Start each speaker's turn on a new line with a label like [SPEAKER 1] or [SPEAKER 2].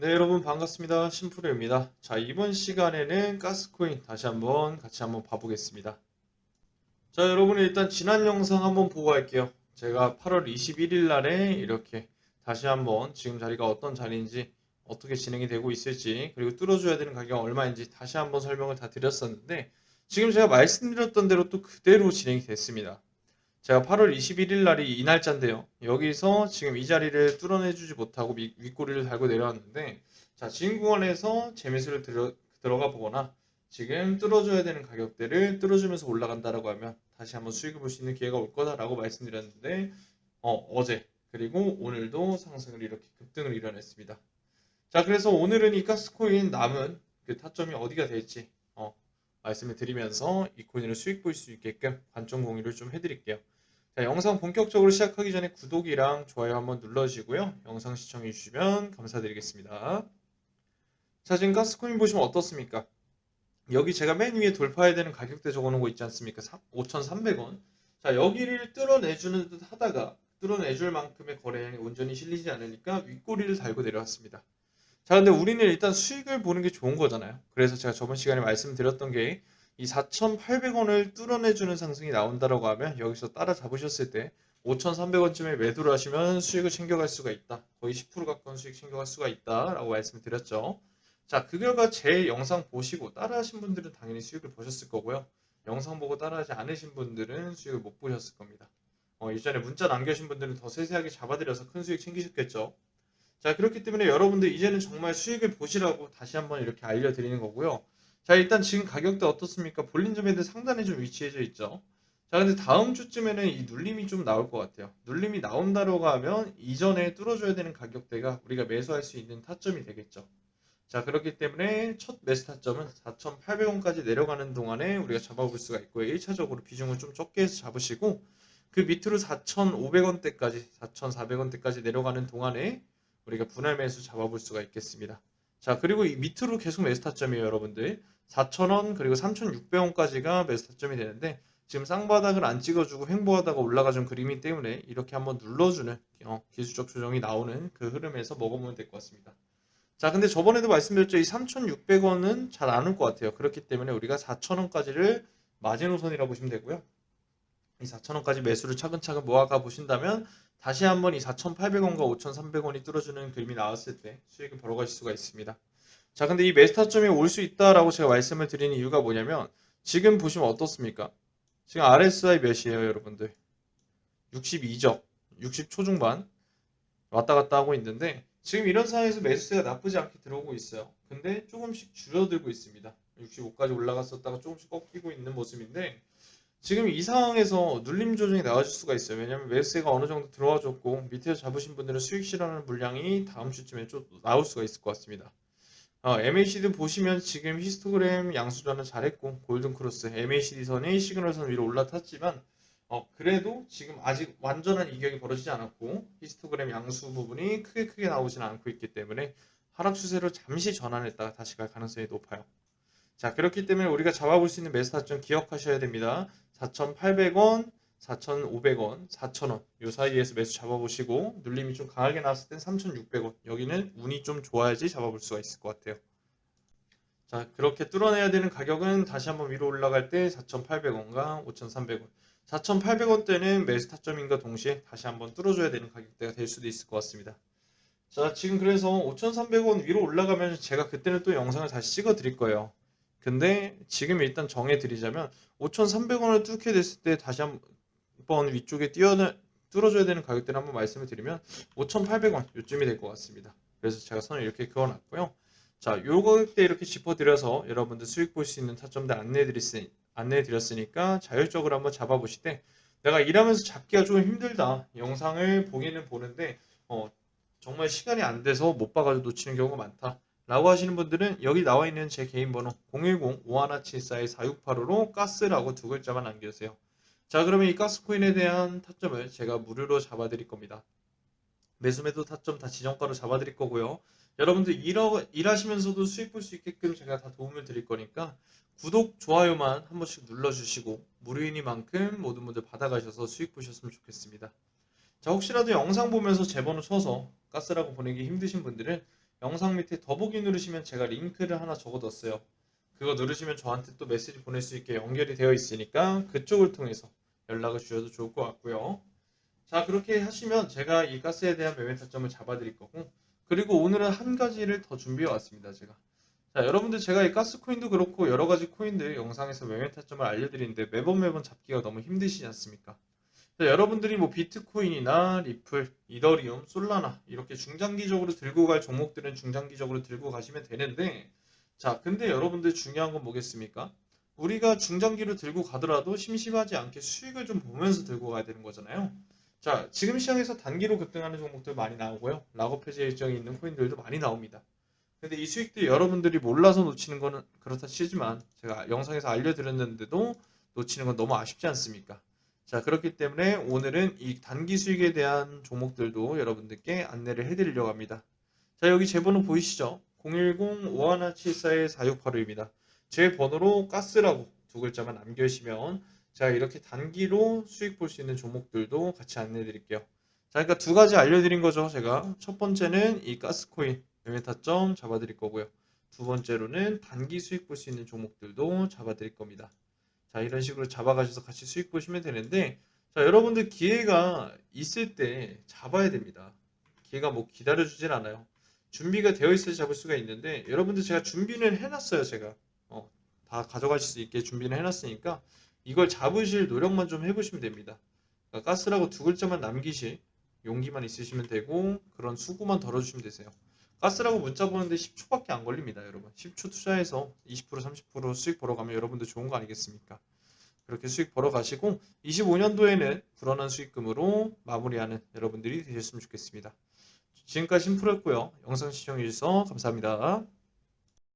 [SPEAKER 1] 네, 여러분 반갑습니다. 심프로입니다. 자, 이번 시간에는 가스코인 다시 한번 같이 한번 봐보겠습니다. 자, 여러분 일단 지난 영상 한번 보고 갈게요. 제가 8월 21일 날에 이렇게 다시 한번 지금 자리가 어떤 자리인지 어떻게 진행이 되고 있을지 그리고 뚫어줘야 되는 가격이 얼마인지 다시 한번 설명을 다 드렸었는데 지금 제가 말씀드렸던 대로 또 그대로 진행이 됐습니다. 제가 8월 21일 날이 이 날짜인데요. 여기서 지금 이 자리를 뚫어내주지 못하고 미- 윗꼬리를 달고 내려왔는데, 자, 구간에서 재매수를 들어, 들어가 보거나, 지금 뚫어줘야 되는 가격대를 뚫어주면서 올라간다라고 하면 다시 한번 수익을 볼 수 있는 기회가 올 거다라고 말씀드렸는데, 어, 어제, 그리고 오늘도 상승을 이렇게 급등을 이뤄냈습니다. 자, 그래서 오늘은 이 가스코인 남은 그 타점이 어디가 될지, 어, 말씀을 드리면서 이 코인을 수익 볼 수 있게끔 관점 공유를 좀 해드릴게요. 자, 영상 본격적으로 시작하기 전에 구독이랑 좋아요 한번 눌러주시고요. 영상 시청해 주시면 감사드리겠습니다. 자, 지금 가스코인 보시면 어떻습니까? 여기 제가 맨 위에 돌파해야 되는 가격대 적어놓은 거 있지 않습니까? 5,300원. 자, 여기를 뚫어내주는 듯 하다가 뚫어내줄 만큼의 거래량이 온전히 실리지 않으니까 윗꼬리를 달고 내려왔습니다. 자, 근데 우리는 일단 수익을 보는 게 좋은 거잖아요. 그래서 제가 저번 시간에 말씀드렸던 게 이 4,800원을 뚫어내주는 상승이 나온다라고 하면 여기서 따라잡으셨을 때 5,300원쯤에 매도를 하시면 수익을 챙겨갈 수가 있다. 거의 10% 가까운 수익 챙겨갈 수가 있다라고 말씀을 드렸죠. 자, 그 결과 제 영상 보시고 따라하신 분들은 당연히 수익을 보셨을 거고요. 영상 보고 따라하지 않으신 분들은 수익을 못 보셨을 겁니다. 어, 이전에 문자 남겨주신 분들은 더 세세하게 잡아드려서 큰 수익 챙기셨겠죠. 자, 그렇기 때문에 여러분들 이제는 정말 수익을 보시라고 다시 한번 이렇게 알려드리는 거고요. 자, 일단 지금 가격대 어떻습니까? 볼린저 밴드 상단에 좀 위치해져 있죠. 자, 근데 다음 주쯤에는 이 눌림이 좀 나올 것 같아요. 눌림이 나온다라고 하면 이전에 뚫어줘야 되는 가격대가 우리가 매수할 수 있는 타점이 되겠죠. 자, 그렇기 때문에 첫 매수 타점은 4,800원까지 내려가는 동안에 우리가 잡아볼 수가 있고요. 1차적으로 비중을 좀 적게 해서 잡으시고 그 밑으로 4,500원대까지, 4,400원대까지 내려가는 동안에 우리가 분할 매수 잡아볼 수가 있겠습니다. 자, 그리고 이 밑으로 계속 매수 타점이에요, 여러분들. 4,000원, 그리고 3,600원까지가 매수 타점이 되는데, 지금 쌍바닥을 안 찍어주고 횡보하다가 올라가준 그림이 때문에 이렇게 한번 눌러주는 어, 기술적 조정이 나오는 그 흐름에서 먹어보면 될 것 같습니다. 자, 근데 저번에도 말씀드렸죠. 이 3,600원은 잘 안 올 것 같아요. 그렇기 때문에 우리가 4,000원까지를 마지노선이라고 보시면 되고요. 이 4,000원까지 매수를 차근차근 모아가 보신다면 다시 한번 이 4,800원과 5,300원이 뚫어주는 그림이 나왔을 때 수익을 벌어가실 수가 있습니다. 자, 근데 이 메스타점이 올 수 있다라고 제가 말씀을 드리는 이유가 뭐냐면 지금 보시면 어떻습니까? 지금 RSI 몇이에요, 여러분들? 62적, 60 초중반 왔다 갔다 하고 있는데 지금 이런 상황에서 매수세가 나쁘지 않게 들어오고 있어요. 근데 조금씩 줄어들고 있습니다. 65까지 올라갔었다가 조금씩 꺾이고 있는 모습인데 지금 이 상황에서 눌림 조정이 나와줄 수가 있어요. 왜냐하면 매수세가 어느 정도 들어와줬고 밑에서 잡으신 분들은 수익 실현하는 물량이 다음 주쯤에 좀 나올 수가 있을 것 같습니다. 어, MACD 보시면 지금 히스토그램 양수전은 잘했고 골든 크로스 MACD 선이 시그널 선 위로 올라탔지만 어, 그래도 지금 아직 완전한 이격이 벌어지지 않았고 히스토그램 양수 부분이 크게 크게 나오지는 않고 있기 때문에 하락 추세로 잠시 전환했다가 다시 갈 가능성이 높아요. 자, 그렇기 때문에 우리가 잡아볼 수 있는 매수 타점 기억하셔야 됩니다. 4,800원, 4,500원, 4,000원 요 사이에서 매수 잡아보시고 눌림이 좀 강하게 나왔을 땐 3,600원 여기는 운이 좀 좋아야지 잡아볼 수가 있을 것 같아요. 자, 그렇게 뚫어내야 되는 가격은 다시 한번 위로 올라갈 때 4,800원과 5,300원 4,800원대는 매수 타점인가 동시에 다시 한번 뚫어줘야 되는 가격대가 될 수도 있을 것 같습니다. 자, 지금 그래서 5,300원 위로 올라가면 제가 그때는 또 영상을 다시 찍어 드릴 거예요. 근데 지금 일단 정해 드리자면 5,300원을 뚫게 됐을 때 다시 한번 위쪽에 뛰어 뚫어줘야 되는 가격대를 한번 말씀을 드리면 5,800원 요쯤이 될 것 같습니다. 그래서 제가 선을 이렇게 그어놨고요. 자, 요 가격대 이렇게 짚어드려서 여러분들 수익 볼 수 있는 타점들 안내해드렸으니 안내해드렸으니까 자율적으로 한번 잡아보실 때 내가 일하면서 잡기가 좀 힘들다. 영상을 보기는 보는데 어, 정말 시간이 안 돼서 못 봐가지고 놓치는 경우가 많다. 라고 하시는 분들은 여기 나와 있는 제 개인 번호 010-5174-4685로 가스라고 두 글자만 남겨주세요. 자 그러면 이 가스코인에 대한 타점을 제가 무료로 잡아드릴 겁니다. 매수매도 타점 다 지정가로 잡아드릴 거고요. 여러분들 일하, 일하시면서도 수익 볼 수 있게끔 제가 다 도움을 드릴 거니까 구독, 좋아요만 한 번씩 눌러주시고 무료이니만큼 모든 분들 받아가셔서 수익 보셨으면 좋겠습니다. 자 혹시라도 영상 보면서 제 번호 쳐서 가스라고 보내기 힘드신 분들은 영상 밑에 더보기 누르시면 제가 링크를 하나 적어뒀어요. 그거 누르시면 저한테 또 메시지 보낼 수 있게 연결이 되어 있으니까 그쪽을 통해서 연락을 주셔도 좋을 것 같고요. 자, 그렇게 하시면 제가 이 가스에 대한 매매 타점을 잡아드릴 거고, 그리고 오늘은 한 가지를 더 준비해 왔습니다, 제가. 자, 여러분들 제가 이 가스 코인도 그렇고 여러 가지 코인들 영상에서 매매 타점을 알려드리는데 매번 매번 잡기가 너무 힘드시지 않습니까? 자, 여러분들이 뭐 비트코인이나 리플, 이더리움, 솔라나 이렇게 중장기적으로 들고 갈 종목들은 중장기적으로 들고 가시면 되는데 자, 근데 여러분들 중요한 건 뭐겠습니까? 우리가 중장기로 들고 가더라도 심심하지 않게 수익을 좀 보면서 들고 가야 되는 거잖아요. 자, 지금 시장에서 단기로 급등하는 종목들 많이 나오고요. 락업 해제 일정이 있는 코인들도 많이 나옵니다. 근데 이 수익들 여러분들이 몰라서 놓치는 거는 그렇다 치지만 제가 영상에서 알려드렸는데도 놓치는 건 너무 아쉽지 않습니까? 자, 그렇기 때문에 오늘은 이 단기 수익에 대한 종목들도 여러분들께 안내를 해드리려고 합니다. 자, 여기 제 번호 보이시죠? 010-5174-4685입니다. 제 번호로 가스라고 두 글자만 남겨주시면 제가 이렇게 단기로 수익 볼 수 있는 종목들도 같이 안내해 드릴게요. 자, 그러니까 두 가지 알려드린 거죠, 제가. 첫 번째는 이 가스코인 매매 타점 잡아드릴 거고요. 두 번째로는 단기 수익 볼 수 있는 종목들도 잡아드릴 겁니다. 자, 이런 식으로 잡아가셔서 같이 수익 보시면 되는데, 자, 여러분들 기회가 있을 때 잡아야 됩니다. 기회가 뭐 기다려주진 않아요. 준비가 되어 있어야 잡을 수가 있는데, 여러분들 제가 준비는 해놨어요, 제가. 어, 다 가져가실 수 있게 준비는 해놨으니까, 이걸 잡으실 노력만 좀 해보시면 됩니다. 그러니까 가스라고 두 글자만 남기실 용기만 있으시면 되고, 그런 수고만 덜어주시면 되세요. 가스라고 문자 보는데 10초밖에 안 걸립니다, 여러분. 10초 투자해서 20% 30% 수익 벌어 가면 여러분들 좋은 거 아니겠습니까? 그렇게 수익 벌어 가시고 25년도에는 불어난 수익금으로 마무리하는 여러분들이 되셨으면 좋겠습니다. 지금까지 심플했고요. 영상 시청해 주셔서 감사합니다.